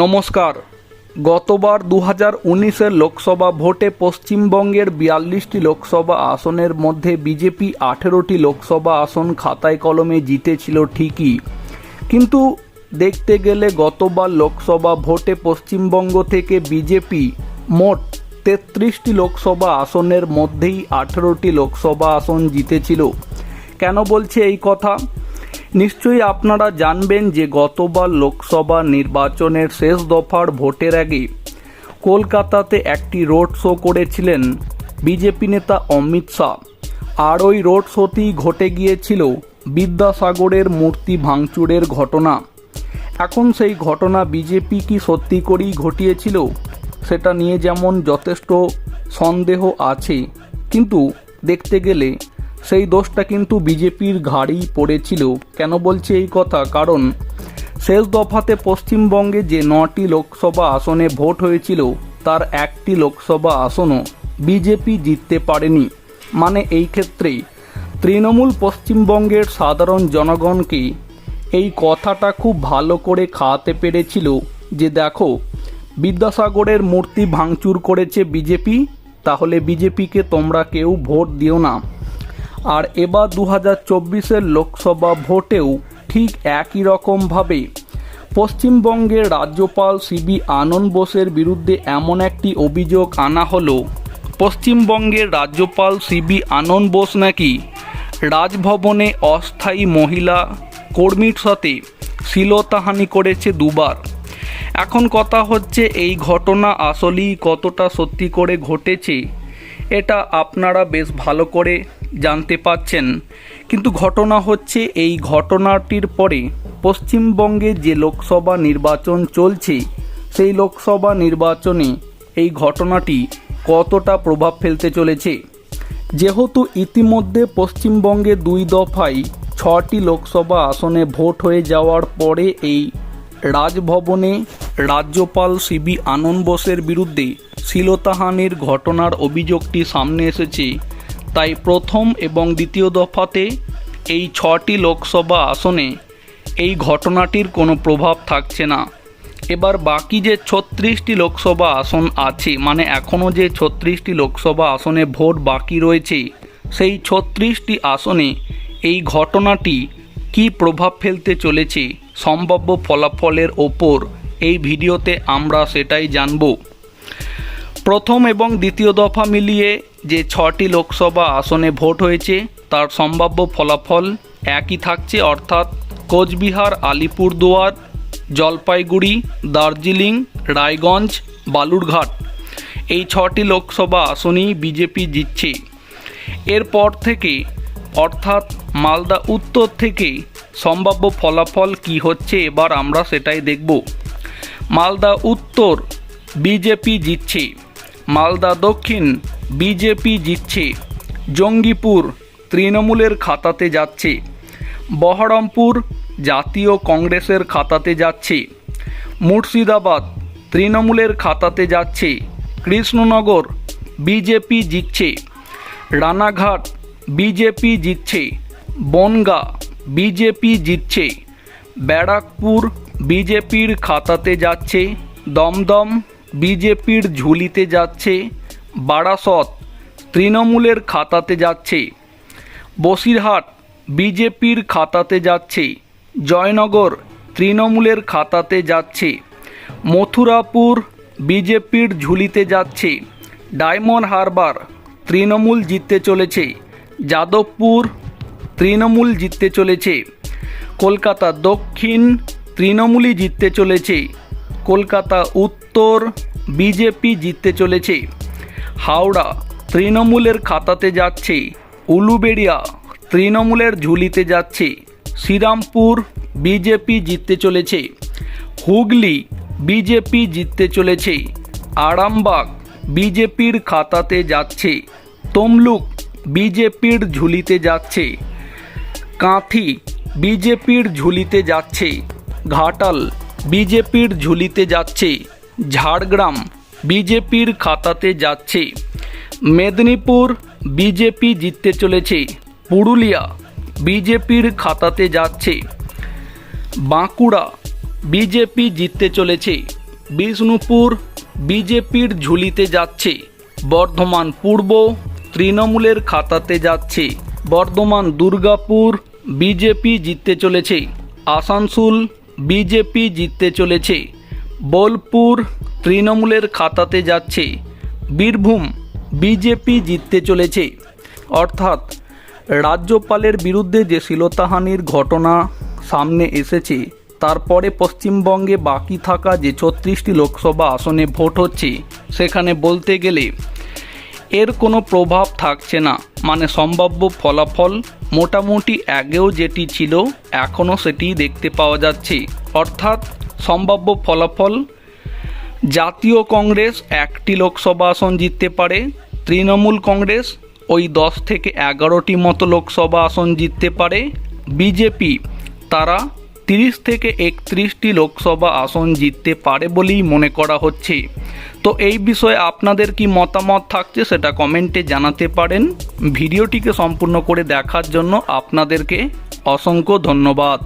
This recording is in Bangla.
নমস্কার। গতবার দু হাজার উনিশের লোকসভা ভোটে পশ্চিমবঙ্গের বিয়াল্লিশটি লোকসভা আসনের মধ্যে বিজেপি আঠেরোটি লোকসভা আসন খাতায় কলমে জিতেছিল ঠিকই। কিন্তু দেখতে গেলে গতবার লোকসভা ভোটে পশ্চিমবঙ্গ থেকে বিজেপি মোট তেত্রিশটি লোকসভা আসনের মধ্যেই আঠেরোটি লোকসভা আসন জিতেছিল। কেন বলছে এই কথা? নিশ্চয়ই আপনারা জানবেন যে গতবার লোকসভা নির্বাচনের শেষ দফার ভোটের আগে কলকাতাতে একটি রোড শো করেছিলেন বিজেপি নেতা অমিত শাহ। আর ওই রোড শোতেই ঘটে গিয়েছিল বিদ্যাসাগরের মূর্তি ভাঙচুরের ঘটনা। এখন সেই ঘটনা বিজেপি কি সত্যি করেই ঘটিয়েছিল, সেটা নিয়ে যেমন যথেষ্ট সন্দেহ আছে, কিন্তু দেখতে গেলে সেই দোষটা কিন্তু বিজেপির ঘাড়েই পড়েছিল। কেন বলছে এই কথা? কারণ শেষ দফাতে পশ্চিমবঙ্গে যে নটি লোকসভা আসনে ভোট হয়েছিল, তার একটি লোকসভা আসনও বিজেপি জিততে পারেনি। মানে এই ক্ষেত্রে তৃণমূল পশ্চিমবঙ্গের সাধারণ জনগণকে এই কথাটা খুব ভালো করে খাওয়াতে পেরেছিল যে দেখো, বিদ্যাসাগরের মূর্তি ভাঙচুর করেছে বিজেপি, তাহলে বিজেপিকে তোমরা কেউ ভোট দিও না। আর এবার দু হাজার চব্বিশের লোকসভা ভোটেও ঠিক একই রকমভাবে পশ্চিমবঙ্গের রাজ্যপাল সিবি আনন্দ বোসের বিরুদ্ধে এমন একটি অভিযোগ আনা হলো। পশ্চিমবঙ্গের রাজ্যপাল সিবি আনন্দ বোস নাকি রাজভবনে অস্থায়ী মহিলা কর্মীর সাথে শ্লীলতাহানি করেছে দুবার। এখন কথা হচ্ছে এই ঘটনা আসলেই কতটা সত্যি করে ঘটেছে, এটা আপনারা বেশ ভালো করে জানতে পাচ্ছেন। কিন্তু ঘটনা হচ্ছে এই ঘটনাটির পরে পশ্চিমবঙ্গে যে লোকসভা নির্বাচন চলছে, সেই লোকসভা নির্বাচনে এই ঘটনাটি কতটা প্রভাব ফেলতে চলেছে? যেহেতু ইতিমধ্যে পশ্চিমবঙ্গে দুই দফায় ছটি লোকসভা আসনে ভোট হয়ে যাওয়ার পরে এই রাজভবনে রাজ্যপাল সিবি আনন্দ বোসের বিরুদ্ধে শ্লীলতাহানির ঘটনার অভিযোগটি সামনে এসেছে। তাই প্রথম এবং দ্বিতীয় দফাতে এই ছটি লোকসভা আসনে এই ঘটনাটির কোনো প্রভাব থাকছে না। এবার বাকি যে ছত্রিশটি লোকসভা আসন আছে মানে এখনও যে ছত্রিশটি লোকসভা আসনে ভোট বাকি রয়েছে, সেই ছত্রিশটি আসনে এই ঘটনাটি কি প্রভাব ফেলতে চলেছে সম্ভাব্য ফলাফলের ওপর এই ভিডিওতে আমরা সেটাই জানব। প্রথম এবং দ্বিতীয় দফা মিলিয়ে যে ছটি লোকসভা আসনে ভোট হয়েছে, তার সম্ভাব্য ফলাফল একই থাকছে, অর্থাৎ কোচবিহার, আলিপুরদুয়ার, জলপাইগুড়ি, দার্জিলিং, রায়গঞ্জ, বালুরঘাট। এই ছটি লোকসভা আসনই বিজেপি জিতছে। এরপর থেকে, অর্থাৎ মালদা উত্তর থেকে সম্ভাব্য ফলাফল কি হচ্ছে, এবার আমরা সেটাই দেখব। মালদা উত্তর বিজেপি জিতছে, মালদা দক্ষিণ বিজেপি জিতছে। জঙ্গিপুর তৃণমূলের খাতাতে যাচ্ছে। বহরমপুর জাতীয় কংগ্রেসের খাতাতে যাচ্ছে। মুর্শিদাবাদ তৃণমূলের খাতাতে যাচ্ছে। কৃষ্ণনগর বিজেপি জিতছে। রানাঘাট বিজেপি জিতছে। বনগা বিজেপি জিতছে। ব্যারাকপুর বিজেপির খাতাতে যাচ্ছে। দমদম বিজেপির ঝুলিতে যাচ্ছে। বারাসত তৃণমূলের খাতাতে যাচ্ছে। বসিরহাট বিজেপির খাতাতে যাচ্ছে। জয়নগর তৃণমূলের খাতাতে যাচ্ছে। মথুরাপুর বিজেপির ঝুলিতে যাচ্ছে। ডায়মন্ড হারবার তৃণমূল জিততে চলেছে। যাদবপুর তৃণমূল জিততে চলেছে। কলকাতা দক্ষিণ তৃণমূলই জিততে চলেছে। কলকাতা উত্তর বিজেপি জিততে চলেছে। হাওড়া, তৃণমূলের খাতাতে যাচ্ছে, উলুবেড়িয়া, তৃণমূলের ঝুলিতে যাচ্ছে, শ্রীরামপুর, বিজেপি জিততে চলেছে, হুগলি, বিজেপি জিততে চলেছে, আরামবাগ, বিজেপির খাতাতে যাচ্ছে, তমলুক, বিজেপির ঝুলিতে যাচ্ছে, কাঁথি, বিজেপির ঝুলিতে যাচ্ছে, ঘাটাল, বিজেপির ঝুলিতে যাচ্ছে, ঝাড়গ্রাম বিজেপির খাতাতে যাচ্ছে। মেদিনীপুর বিজেপি জিততে চলেছে। পুরুলিয়া বিজেপির খাতাতে যাচ্ছে। বাঁকুড়া বিজেপি জিততে চলেছে। বিষ্ণুপুর বিজেপির ঝুলিতে যাচ্ছে। বর্ধমান পূর্ব তৃণমূলের খাতাতে যাচ্ছে। বর্ধমান দুর্গাপুর বিজেপি জিততে চলেছে। আসানসোল বিজেপি জিততে চলেছে। বোলপুর তৃণমূলের খাতাতে যাচ্ছে। বীরভূম, বিজেপি জিততে চলেছে। অর্থাৎ রাজ্যপালের বিরুদ্ধে যে শ্লীলতাহানির ঘটনা সামনে এসেছে, তারপরে পশ্চিমবঙ্গে বাকি থাকা যে ছত্রিশটি লোকসভা আসনে ভোট হচ্ছে, সেখানে বলতে গেলে এর কোনো প্রভাব থাকছে না। মানে সম্ভাব্য ফলাফল মোটামুটি আগেও যেটি ছিল, এখনও সেটি দেখতে পাওয়া যাচ্ছে। অর্থাৎ সম্ভাব্য ফলাফল জাতীয় কংগ্রেস একটি লোকসভা আসন জিততে পারে, তৃণমূল কংগ্রেস ওই দশ থেকে এগারোটি মতো লোকসভা আসন জিততে পারে, বিজেপি তারা তিরিশ থেকে একত্রিশটি লোকসভা আসন জিততে পারে বলেই মনে করা হচ্ছে। তো এই বিষয়ে আপনাদের কি মতামত থাকছে সেটা কমেন্টে জানাতে পারেন। ভিডিওটিকে সম্পূর্ণ করে দেখার জন্য আপনাদেরকে অসংখ্য ধন্যবাদ।